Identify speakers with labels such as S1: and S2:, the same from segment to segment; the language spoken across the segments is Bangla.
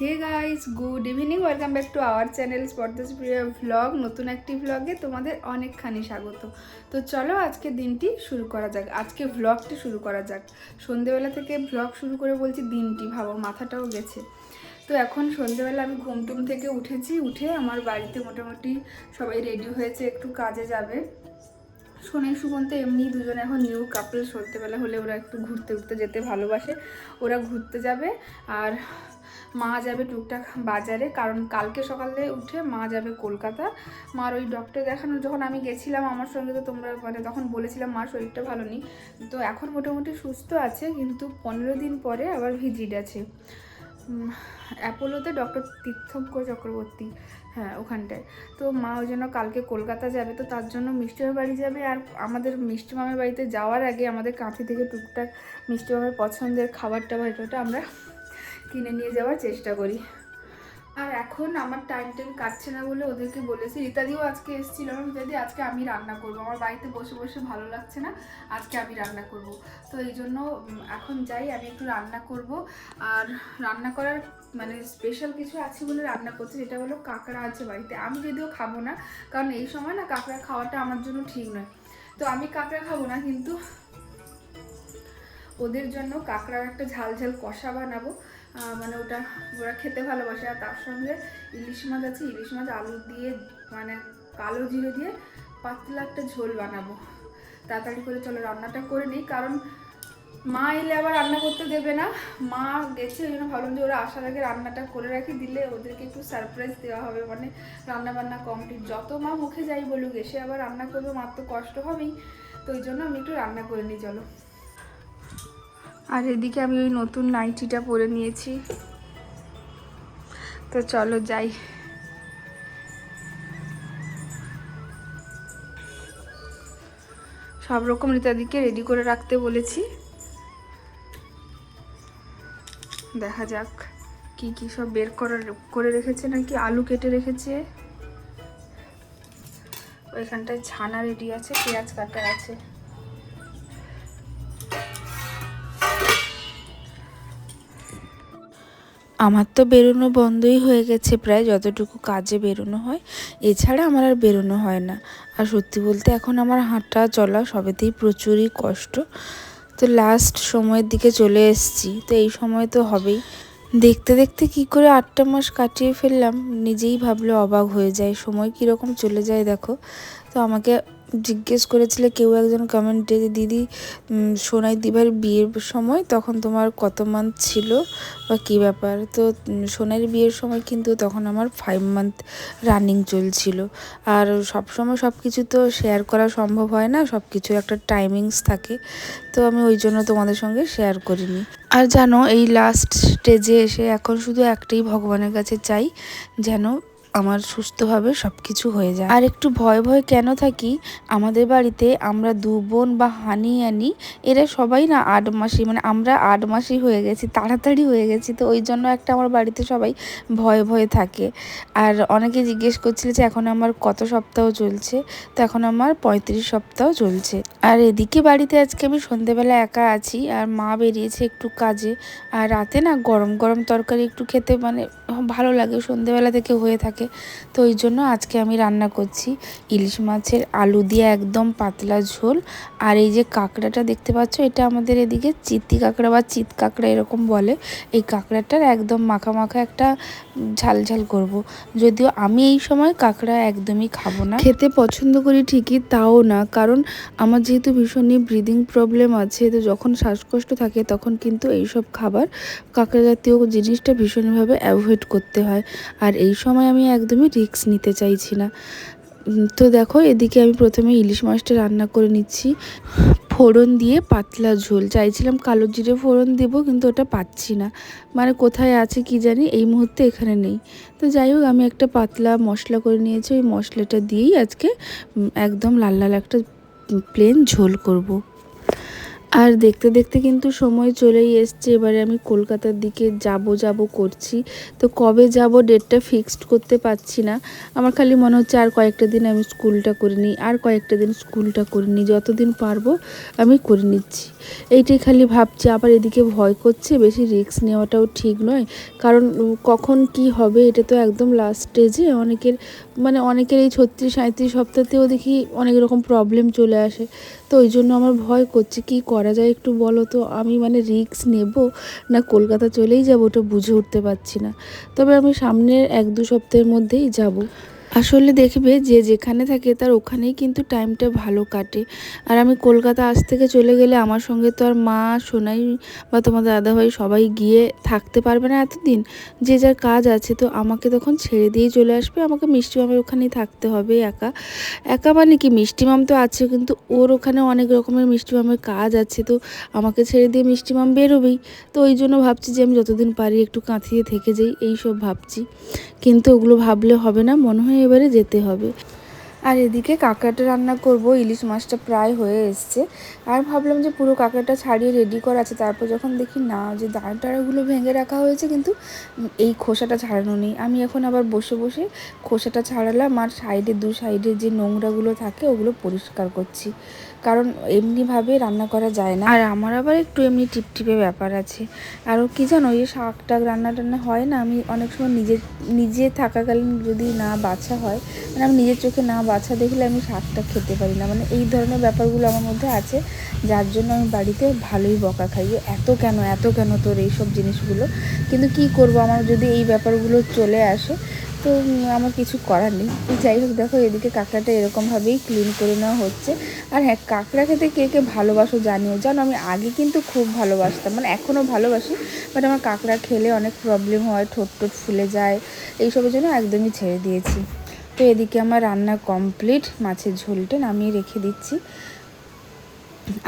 S1: Hey guys good evening welcome back to our channel স্পর্দাস প্রিয় ভ্লগ নতুন একটি ভ্লগে তোমাদের অনেকখানি স্বাগত। তো চলো আজকে দিনটি শুরু করা যাক, আজকে ভ্লগটি শুরু করা যাক। সন্ধেবেলা থেকে ভ্লগ শুরু করে বলছি দিনটি, ভাবো মাথাটাও গেছে। তো এখন সন্ধেবেলা আমি ঘুম টুম থেকে উঠেছি, উঠে আমার বাড়িতে মোটামুটি সবাই রেডি হয়েছে, একটু কাজে যাবে। সোনে সুমন্ত, এমনি দুজনে এখন নিউ কাপল সন্ধ্যেবেলা হলে ওরা একটু ঘুরতে উঠতে যেতে ভালোবাসে, ওরা ঘুরতে যাবে, আর মা যাবে টুকটাক বাজারে, কারণ কালকে সকালে উঠে মা যাবে কলকাতা। মার ওই ডক্টর দেখানো যখন আমি গেছিলাম আমার সঙ্গে তো তোমরা মানে তখন বলেছিলাম মার শরীরটা ভালো নেই। তো এখন মোটামুটি সুস্থ আছে, কিন্তু পনেরো দিন পরে আবার ভিজিট আছে। অ্যাপোলোতে ডক্টর তীর্থঙ্কর চক্রবর্তী হ্যাঁ ওখানটায়। তো মা ওই জন্য কালকে কলকাতা যাবে, তো তার জন্য মিষ্টিমার বাড়ি যাবে। আর আমাদের মিষ্টি মামের বাড়িতে যাওয়ার আগে আমাদের কাঁথি থেকে টুকটাক মিষ্টি মামের পছন্দের খাবার টাবার এটা আমরা কিনে নিয়ে যাওয়ার চেষ্টা করি। আর এখন আমার টাইম টাইম কাটছে না বলে ওদেরকে বলেছি রীতাদিও আজকে এসেছিল, আমি রীতাদি আজকে আমি রান্না করব। আমার বাড়িতে বসে বসে ভালো লাগছে না, আজকে আমি রান্না করব। তো এই জন্য এখন যাই, আমি একটু রান্না করব। আর রান্না করার মানে স্পেশাল কিছু আছে বলে রান্না করছি, যেটা হলো কাঁকড়া আছে বাড়িতে। আমি যদিও খাব না, কারণ এই সময় না কাঁকড়া খাওয়াটা আমার জন্য ঠিক নয়। তো আমি কাঁকড়া খাব না, কিন্তু ওদের জন্য কাঁকড়ার একটা ঝাল ঝাল কষা বানাবো। মানে ওটা ওরা খেতে ভালোবাসে। আর তার সঙ্গে ইলিশ মাছ আছে, ইলিশ মাছ আলু দিয়ে মানে কালো জিরে দিয়ে পাতলা একটা ঝোল বানাবো। তাড়াতাড়ি করে চলো রান্নাটা করে নিই, কারণ মা এলে আবার রান্না করতে দেবে না। মা গেছে, ওই জন্য ভাবলাম যে ওরা আসার আগে রান্নাটা করে রাখি, দিলে ওদেরকে একটু সারপ্রাইজ দেওয়া হবে। মানে রান্না বান্না কমপ্লিট যত মা মুখে যাই বলুক, এসে আবার রান্না করবে, মার তো কষ্ট হবেই। তো ওই জন্য আমি একটু রান্না করে নিই, চলো। আর এদিকে আমি ওই নতুন নাইটিটা পরে নিয়েছি। তো চলো যাই। সব রকম রীতাদিকে রেডি করে রাখতে বলেছি। দেখা যাক কি কি সব বের করার, করে রেখেছে নাকি আলু কেটে রেখেছে। ওইখানটায় ছানা রেডি আছে, পেঁয়াজ কাটা আছে।
S2: আমার তো বেরোনো বন্ধই হয়ে গেছে প্রায় যতটুকু কাজে বেরোনো হয়। এছাড়া আমার আর বেরোনো হয় না। আর সত্যি বলতে এখন আমার হাঁটা চলা সবেতেই প্রচুরই কষ্ট। তো লাস্ট সময়ের দিকে চলে এসেছি। তো এই সময় তো হবেই। দেখতে দেখতে কি করে আটটা মাস কাটিয়ে ফেললাম, নিজেই ভাবলে অবাক হয়ে যায়। সময় কীরকম চলে যায় দেখো। তো আমাকে জিজ্ঞেস করেছিলে কেউ একজন কমেন্টে, দিদি সোনাই দিবার বিয়ের সময় তখন তোমার কত মান্থ ছিল বা কী ব্যাপার? তো সোনাইয়ের বিয়ের সময় কিন্তু তখন আমার ফাইভ মান্থ রানিং চলছিল। আর সব সময় সব কিছু তো শেয়ার করা সম্ভব হয় না সব কিছু একটা টাইমিংস থাকে। তো আমি ওই জন্য তোমাদের সঙ্গে শেয়ার করিনি। আর জানো, এই লাস্ট স্টেজে এসে এখন শুধু একটাই ভগবানের কাছে চাই, যেন আমার সুস্থভাবে সব কিছু হয়ে যায়। আর একটু ভয় ভয় কেন থাকি? আমাদের বাড়িতে আমরা দু বোন বা হানি আনি, এরা সবাই না আট মাসি মানে আমরা আট মাসই হয়ে গেছি, তাড়াতাড়ি হয়ে গেছি, তো ওই জন্য একটা আমার বাড়িতে সবাই ভয়ে ভয়ে থাকে। আর অনেকে জিজ্ঞেস করছিল যে এখন আমার কত সপ্তাহ চলছে? তো এখন আমার পঁয়ত্রিশ সপ্তাহ চলছে। আর এদিকে বাড়িতে আজকে আমি সন্ধেবেলা একা আছি, আর মা বেরিয়েছে একটু কাজে। আর রাতে না গরম গরম তরকারি একটু খেতে মানে ভালো লাগে, সন্ধেবেলা থেকে হয়ে থাকে। তো ওই জন্য আজকে আমি রান্না করছি ইলিশ মাছের আলু দিয়ে একদম পাতলা ঝোল। আর এই যে কাঁকড়াটা দেখতে পাচ্ছ, এটা আমাদের এদিকে চিত্তি কাঁকড়া বা চিত কাঁকড়া এরকম বলে। এই কাঁকড়াটার একদম মাখা মাখা একটা ঝাল ঝাল করব। যদিও আমি এই সময় কাঁকড়া একদমই খাব না। খেতে পছন্দ করি ঠিকই, তাও না। কারণ আমার যেহেতু ভীষণই ব্রিদিং প্রবলেম আছে, তো যখন শ্বাসকষ্ট থাকে তখন কিন্তু এইসব খাবার কাঁকড়া জাতীয় জিনিসটা ভীষণভাবে অ্যাভয়েড করতে হয়। আর এই সময় আমি একদমই রিস্ক নিতে চাইছি না তো দেখো, এদিকে আমি প্রথমে ইলিশ মাছটা রান্না করে নিচ্ছি। ফোড়ন দিয়ে পাতলা ঝোল। চাইছিলাম কালো জিরে ফোড়ন দেবো, কিন্তু ওটা পাচ্ছি না। মানে কোথায় আছে কি জানি, এই মুহূর্তে এখানে নেই। তো যাই হোক, আমি একটা পাতলা মশলা করে নিয়েছি। ওই মশলাটা দিয়েই আজকে একদম লাল লাল একটা প্লেন ঝোল করব। আর দেখতে দেখতে কিন্তু সময় চলেই এসছে। এবারে আমি কলকাতার দিকে যাব যাব করছি। তো কবে যাব ডেটটা ফিক্সড করতে পারছি না। আমার খালি মনে হচ্ছে আর কয়েকটা দিন আমি স্কুলটা করে নিই, আর কয়েকটা দিন স্কুলটা করে নিই। যতদিন পারব আমি করে নিচ্ছি। এইটাই খালি ভাবছি। আবার এদিকে ভয় করছে, বেশি রিস্ক নেওয়াটাও ঠিক নয়। কারণ কখন কি হবে এটা তো একদম লাস্ট স্টেজে অনেকের মানে অনেকের এই ছত্রিশ সাঁত্রিশ সপ্তাহতেও দেখি অনেক রকম প্রবলেম চলে আসে। তো ওই জন্য আমার ভয় করছে, কি করা যায় একটু বলো তো? আমি মানে রিস্ক নেব না কলকাতা চলেই যাব ওটা বুঝে উঠতে পারছি না। তবে আমি সামনের এক, দু সপ্তাহের মধ্যেই যাব। আসলে দেখবে যে যেখানে থাকে তার ওখানেই কিন্তু টাইমটা ভালো কাটে। আর আমি কলকাতা আজ থেকে চলে গেলে আমার সঙ্গে তো আর মা, সোনাই বা তোমাদের দাদাভাই সবাই গিয়ে থাকতে পারবে না এতদিন। যে যার কাজ আছে তো আমাকে তখন ছেড়ে দিয়ে চলে আসবে। আমাকে মিষ্টি মামের ওখানেই থাকতে হবে একা। একা মানে কি? মিষ্টি মাম তো আছে কিন্তু ওর ওখানে অনেক রকমের মিষ্টি মামের কাজ আছে তো আমাকে ছেড়ে দিয়ে মিষ্টি মাম বেরোবেই। তো ওই জন্য ভাবছি যে আমি যতদিন পারি একটু কাঁথিয়ে থেকে যাই এই সব ভাবছি। কিন্তু ওগুলো ভাবলে হবে না। মনে হয় এবারে যেতে হবে। আর এদিকে কাঁকড়াটা রান্না করব, ইলিশ মাছটা প্রায় হয়ে এসছে। আর ভাবলাম যে পুরো কাঁকড়াটা ছাড়িয়ে রেডি করা আছে। তারপর যখন দেখি না, যে দাঁড় টাড়াগুলো ভেঙে রাখা হয়েছে কিন্তু এই খোসাটা ছাড়ানো নেই। আমি এখন আবার বসে বসে খোসাটা ছাড়ালাম আর সাইডে, দু সাইডে যে নোংরাগুলো থাকে ওগুলো পরিষ্কার করছি। কারণ এমনিভাবে রান্না করা যায় না। আর আমার আবার একটু এমনি টিপটিপে ব্যাপার আছে। আরও কি জানো, এই শাক টাক রান্না টান্না হয় না, আমি অনেক সময় নিজে নিজে থাকাকালীন যদি না বাছা হয় মানে আমি নিজের চোখে না বাছা দেখলে আমি শাকটা খেতে পারি না। মানে এই ধরনের ব্যাপারগুলো আমার মধ্যে আছে, যার জন্য আমি বাড়িতে ভালোই বকা খাই এত কেন এত কেন তোর এইসব জিনিসগুলো? কিন্তু কি করব? আমার যদি এই ব্যাপারগুলো চলে আসে, তো আমার কিছু করার নেই। যাই হোক, দেখো এদিকে কাঁকড়াটা এরকমভাবেই ক্লিন করে নেওয়া হচ্ছে। আর হ্যাঁ কাঁকড়া খেতে কে কে ভালোবাসো জানিও। জানো, আমি আগে কিন্তু খুব ভালোবাসতাম। মানে এখনও ভালোবাসি বাট আমার কাঁকড়া খেলে অনেক প্রবলেম হয় ঠোঁট টোট ফুলে যায়। এইসবের জন্য একদমই ছেড়ে দিয়েছি। তো এদিকে আমার রান্না কমপ্লিট, মাছের ঝোলটা নামিয়ে রেখে দিচ্ছি।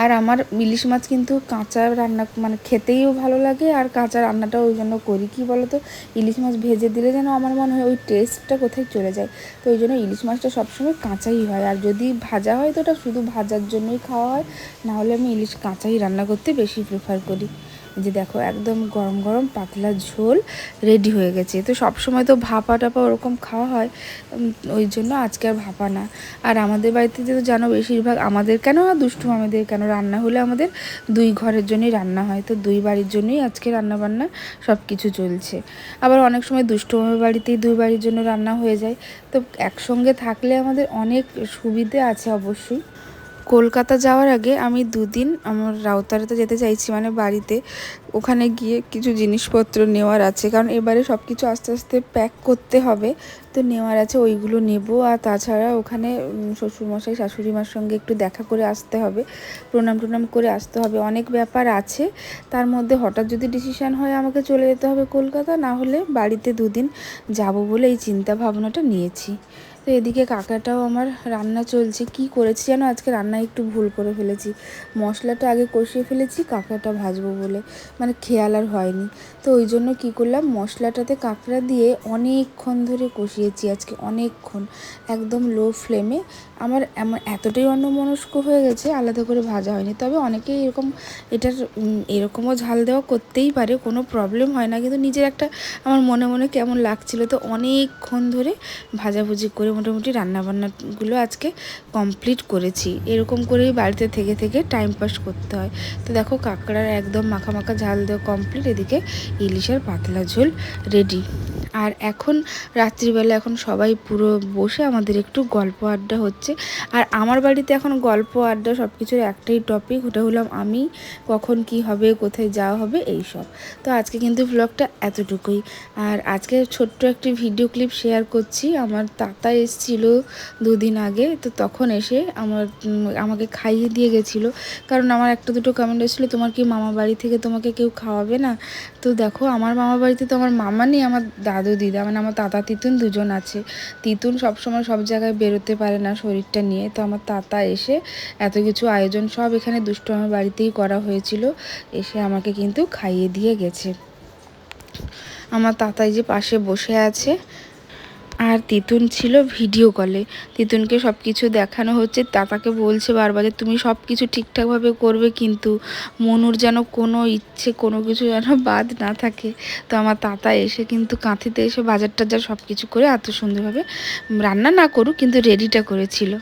S2: আর আমার ইলিশ মাছ কিন্তু কাঁচা রান্না মানে খেতেইও ভালো লাগে, আর কাঁচা রান্নাটা ওই জন্য করি। কী বলো তো ইলিশ মাছ ভেজে দিলে যেন আমার মনে হয় ওই টেস্টটা কোথায় চলে যায়। তো ওই জন্য ইলিশ মাছটা সবসময় কাঁচাই হয়। আর যদি ভাজা হয় তো ওটা শুধু ভাজার জন্যই খাওয়া হয়, নাহলে আমি ইলিশ কাঁচাই রান্না করতে বেশি প্রেফার করি। যে দেখো, একদম গরম গরম পাতলা ঝোল রেডি হয়ে গেছে। তো সব সময় তো ভাপা টাপা ওরকম খাওয়া হয় ওই জন্য আজকে আর ভাপা না। আর আমাদের বাড়িতে তো জানো বেশিরভাগ আমাদের কেন আর দুষ্টু আমাদের কেন? রান্না হলে আমাদের দুই ঘরের জন্যই রান্না হয়। তো দুই বাড়ির জন্যই আজকে রান্না বান্না সব কিছু চলছে। আবার অনেক সময় দুষ্টু মামের বাড়িতেই দুই বাড়ির জন্য রান্না হয়ে যায়। তো একসঙ্গে থাকলে আমাদের অনেক সুবিধে আছে অবশ্যই। কলকাতা যাওয়ার আগে আমি দুদিন আমার রাউতারাতে যেতে চাইছি মানে বাড়িতে। ওখানে গিয়ে কিছু জিনিসপত্র নেওয়ার আছে, কারণ এবারে সব কিছু আস্তে আস্তে প্যাক করতে হবে, তো নেওয়ার আছে, ওইগুলো নেব। আর তাছাড়া ওখানে শ্বশুরমশাই শাশুড়ি মার সঙ্গে একটু দেখা করে আসতে হবে, প্রণাম টনাম করে আসতে হবে, অনেক ব্যাপার আছে। তার মধ্যে হঠাৎ যদি ডিসিশান হয় আমাকে চলে যেতে হবে কলকাতা, না হলে বাড়িতে দুদিন যাব বলে এই চিন্তা ভাবনাটা নিয়েছি। তো এদিকে কাকাটাও আমার রান্না চলছে। কি করেছি যেন আজকে রান্নায় একটু ভুল করে ফেলেছি। মশলাটা আগে কষিয়ে ফেলেছি, কাঁকড়াটা ভাজবো বলে। মানে খেয়াল আর হয়নি। তো ওই জন্য কি করলাম, মশলাটাতে কাঁকড়া দিয়ে অনেকক্ষণ ধরে কষিয়েছি আজকে, অনেকক্ষণ। একদম লো ফ্লেমে আমার আমার এতটাই অন্যমনস্ক হয়ে গেছে, আলাদা করে ভাজা হয়নি। তবে অনেকেই এরকম, এটার এরকমও ঝাল দেওয়া করতেই পারে, কোনো প্রবলেম হয় না। কিন্তু নিজের একটা, আমার মনে মনে কেমন লাগছিল, তো অনেকক্ষণ ধরে ভাজাভুজি করে মোটামুটি রান্নাবান্নাগুলো আজকে কমপ্লিট করেছি। এরকম করেই বাড়িতে থেকে থেকে টাইম পাস করতে হয়। তো দেখো কাঁকড়ার একদম মাখা মাখা ঝাল দেওয়া কমপ্লিট এদিকে ইলিশের পাতলা ঝোল রেডি আর এখন রাত্রিবেলা এখন সবাই পুরো বসে আমাদের একটু গল্প আড্ডা হচ্ছে। আর আমার বাড়িতে এখন গল্প আড্ডা সব কিছুর একটাই টপিক ওটা হলাম আমি, কখন কি হবে, কোথায় যাওয়া হবে এই সব তো আজকে কিন্তু ব্লগটা এতটুকুই। আর আজকে ছোট্ট একটি ভিডিও ক্লিপ শেয়ার করছি। আমার তাতা এসেছিল দুদিন আগে, তো তখন এসে আমার আমাকে খাইয়ে দিয়ে গেছিল। কারণ আমার একটা দুটো কমেন্ট এসেছিল, তোমার কি মামা বাড়ি থেকে তোমাকে কেউ খাওয়াবে না? তো দেখো, আমার মামা বাড়িতে তো আমার মামা নেই, আমার দাদু, দিদা মানে আমার তাতা, তিতুন দুজন আছে। তিতুন সবসময় সব জায়গায় বেরোতে পারে না শরীরটা নিয়ে। তো আমার তাতা এসে এত কিছু আয়োজন সব এখানে দুষ্টু আমার বাড়িতেই করা হয়েছিল। এসে আমাকে কিন্তু খাইয়ে দিয়ে গেছে। আমার তাতাই যে পাশে বসে আছে আর তিতুন ছিল ভিডিও কলে তিতুনকে সব কিছু দেখানো হচ্ছে, তাতাকে বলছে বারবার যে, তুমি সব কিছু ঠিকঠাকভাবে করবে কিন্তু মনুর যেন কোনো ইচ্ছে, কোনো কিছু যেন বাদ না থাকে। তো আমার তাতা এসে কিন্তু কাঁথিতে এসে বাজার টাজার সব কিছু করে এত সুন্দরভাবে রান্না না করুক, কিন্তু রেডিটা করেছিল।